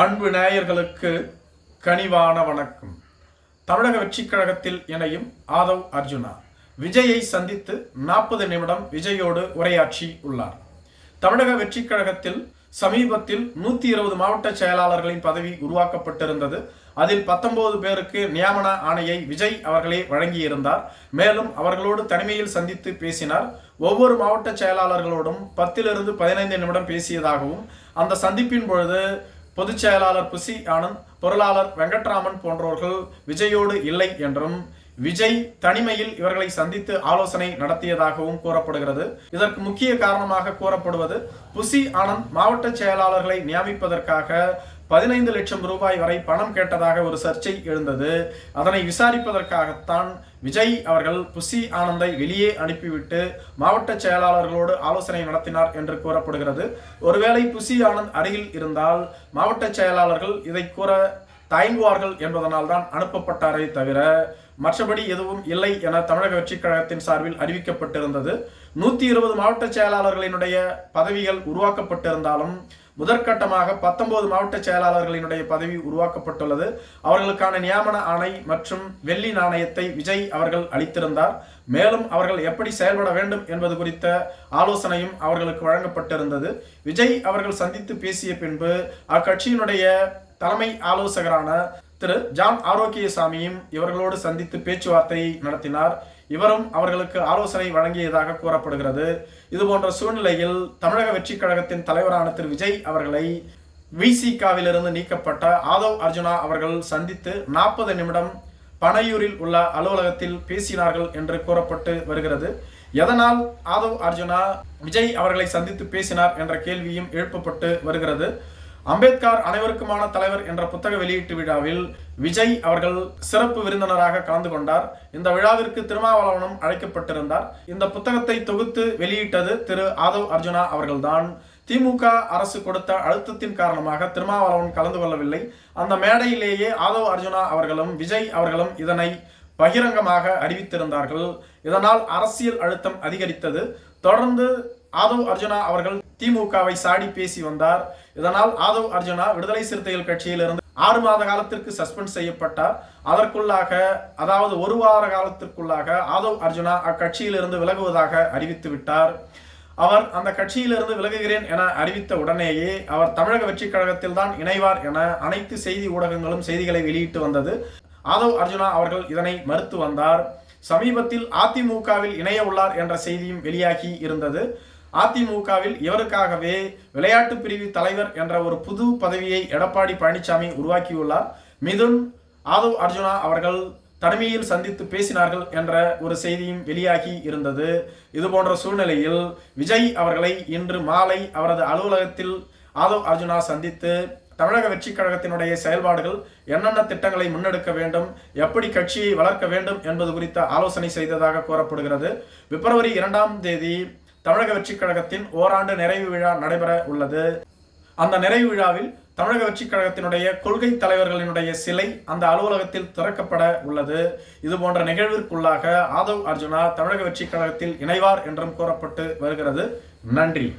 அன்பு நேயர்களுக்கு கனிவான வணக்கம். தமிழக வெற்றிக் கழகத்தில் இணையும் ஆதவ் அர்ஜுனா விஜயை சந்தித்து நாற்பது நிமிடம் விஜயோடு உரையாற்றி உள்ளார். தமிழக வெற்றிக் கழகத்தில் சமீபத்தில் நூத்தி இருபது மாவட்ட செயலாளர்களின் பதவி உருவாக்கப்பட்டிருந்தது. அதில் பத்தொன்பது பேருக்கு நியமன ஆணையை விஜய் அவர்களே வழங்கியிருந்தார். மேலும் அவர்களோடு தனிமையில் சந்தித்து பேசினார். ஒவ்வொரு மாவட்ட செயலாளர்களோடும் பத்திலிருந்து பதினைந்து நிமிடம் பேசியதாகவும் அந்த சந்திப்பின் பொழுது பொதுச் செயலாளர் புசி ஆனந்த் பொருளாளர் வெங்கட்ராமன் போன்றோர்கள் விஜயோடு இல்லை என்றும் விஜய் தனிமையில் இவர்களை சந்தித்து ஆலோசனை நடத்தியதாகவும் கூறப்படுகிறது. இதற்கு முக்கிய காரணமாக கூறப்படுவது புசி ஆனந்த் மாவட்ட செயலாளர்களை நியமிப்பதற்காக பதினைந்து லட்சம் ரூபாய் வரை பணம் கேட்டதாக ஒரு சர்ச்சை எழுந்தது. அதனை விசாரிப்பதற்காகத்தான் விஜய் அவர்கள் புசி ஆனந்தை வெளியே அனுப்பிவிட்டு மாவட்ட செயலாளர்களோடு ஆலோசனை நடத்தினார் என்று கூறப்படுகிறது. ஒருவேளை புசி ஆனந்த் அருகில் இருந்தால் மாவட்ட செயலாளர்கள் இதை கூற தயங்குவார்கள் என்பதனால் தான் அனுப்பப்பட்டாரே தவிர மற்றபடி எதுவும் இல்லை என தமிழக வெற்றிக் கழகத்தின் சார்பில் அறிவிக்கப்பட்டிருந்தது. நூத்தி இருபது மாவட்ட செயலாளர்களினுடைய பதவிகள் உருவாக்கப்பட்டிருந்தாலும் முதற்கட்டமாக பத்தொன்பது மாவட்ட செயலாளர்களினுடைய பதவி உருவாக்கப்பட்டுள்ளது. அவர்களுக்கான நியமன ஆணை மற்றும் வெள்ளி நாணயத்தை விஜய் அவர்கள் அளித்திருந்தார். மேலும் அவர்கள் எப்படி செயல்பட வேண்டும் என்பது குறித்த ஆலோசனையும் அவர்களுக்கு வழங்கப்பட்டிருந்தது. விஜய் அவர்கள் சந்தித்து பேசிய பின்பு அக்கட்சியினுடைய தலைமை ஆலோசகரான திரு. ஜான் ஆரோக்கியசாமியும் இவர்களோடு சந்தித்து பேச்சுவார்த்தை நடத்தினார். இவரும் அவர்களுக்கு ஆலோசனை வழங்கியதாக கூறப்படுகிறது. இது போன்ற சூழ்நிலையில் தமிழக வெற்றி கழகத்தின் தலைவரான திரு. விஜய் அவர்களை விசிகாவிலிருந்து நீக்கப்பட்ட ஆதவ் அர்ஜுனா அவர்கள் சந்தித்து நாற்பது நிமிடம் பனையூரில் உள்ள அலுவலகத்தில் பேசினார்கள் என்று கூறப்பட்டு வருகிறது. எதனால் ஆதவ் அர்ஜுனா விஜய் அவர்களை சந்தித்து பேசினார் என்ற கேள்வியும் எழுப்பப்பட்டு வருகிறது. அம்பேத்கர் அனைவருக்குமான தலைவர் என்ற புத்தக வெளியீட்டு விழாவில் விஜய் அவர்கள் சிறப்பு விருந்தினராக கலந்து கொண்டார். இந்த விழாவிற்கு திருமாவளவனும் அழைக்கப்பட்டிருந்தார். இந்த புத்தகத்தை தொகுத்து வெளியிட்டது திரு ஆதவ் அர்ஜுனா அவர்கள்தான். திமுக அரசு கொடுத்த அழுத்தத்தின் காரணமாக திருமாவளவன் கலந்து கொள்ளவில்லை. அந்த மேடையிலேயே ஆதவ் அர்ஜுனா அவர்களும் விஜய் அவர்களும் இதனை பகிரங்கமாக அறிவித்திருந்தார்கள். இதனால் அரசியல் அழுத்தம் அதிகரித்தது. தொடர்ந்து ஆதவ் அர்ஜுனா அவர்கள் திமுகவை சாடி பேசி வந்தார். இதனால் ஆதவ் அர்ஜுனா விடுதலை சிறுத்தைகள் கட்சியிலிருந்து ஆறு மாத காலத்திற்கு சஸ்பெண்ட் செய்யப்பட்டார். அதற்குள்ளாக அதாவது ஒரு வார காலத்திற்குள்ளாக ஆதவ் அர்ஜுனா அக்கட்சியிலிருந்து விலகுவதாக அறிவித்து விட்டார். அவர் அந்த கட்சியிலிருந்து விலகுகிறேன் என அறிவித்த உடனேயே அவர் தமிழக வெற்றி கழகத்தில் தான் இணைவார் என அனைத்து செய்தி ஊடகங்களும் செய்திகளை வெளியிட்டு வந்தது. ஆதவ் அர்ஜுனா அவர்கள் இதனை மறுத்து வந்தார். சமீபத்தில் அதிமுகவில் இணைய உள்ளார் என்ற செய்தியும் வெளியாகி இருந்தது. அதிமுகவில் இவருக்காகவே விளையாட்டு பிரிவு தலைவர் என்ற ஒரு புது பதவியை எடப்பாடி பழனிசாமி உருவாக்கியுள்ளார். மிதுன் ஆதவ் அர்ஜுனா அவர்கள் தனிமையில் சந்தித்து பேசினார்கள் என்ற ஒரு செய்தியும் வெளியாகி இருந்தது. இது போன்ற சூழ்நிலையில் விஜய் அவர்களை இன்று மாலை அவரது அலுவலகத்தில் ஆதவ் அர்ஜுனா சந்தித்து தமிழக வெற்றி கழகத்தினுடைய செயல்பாடுகள் என்னென்ன திட்டங்களை முன்னெடுக்க வேண்டும் எப்படி கட்சியை வளர்க்க வேண்டும் என்பது குறித்த ஆலோசனை செய்ததாக கூறப்படுகிறது. பிப்ரவரி இரண்டாம் தேதி தமிழக வெற்றிக் கழகத்தின் ஓராண்டு நிறைவு விழா நடைபெற உள்ளது. அந்த நிறைவு விழாவில் தமிழக வெற்றிக் கழகத்தினுடைய கொள்கை தலைவர்களினுடைய சிலை அந்த அலுவலகத்தில் திறக்கப்பட உள்ளது. இது போன்ற நிகழ்விற்குள்ளாக ஆதவ் அர்ஜுனா தமிழக வெற்றிக் கழகத்தில் இணைவார் என்றும் கூறப்பட்டு வருகிறது. நன்றி.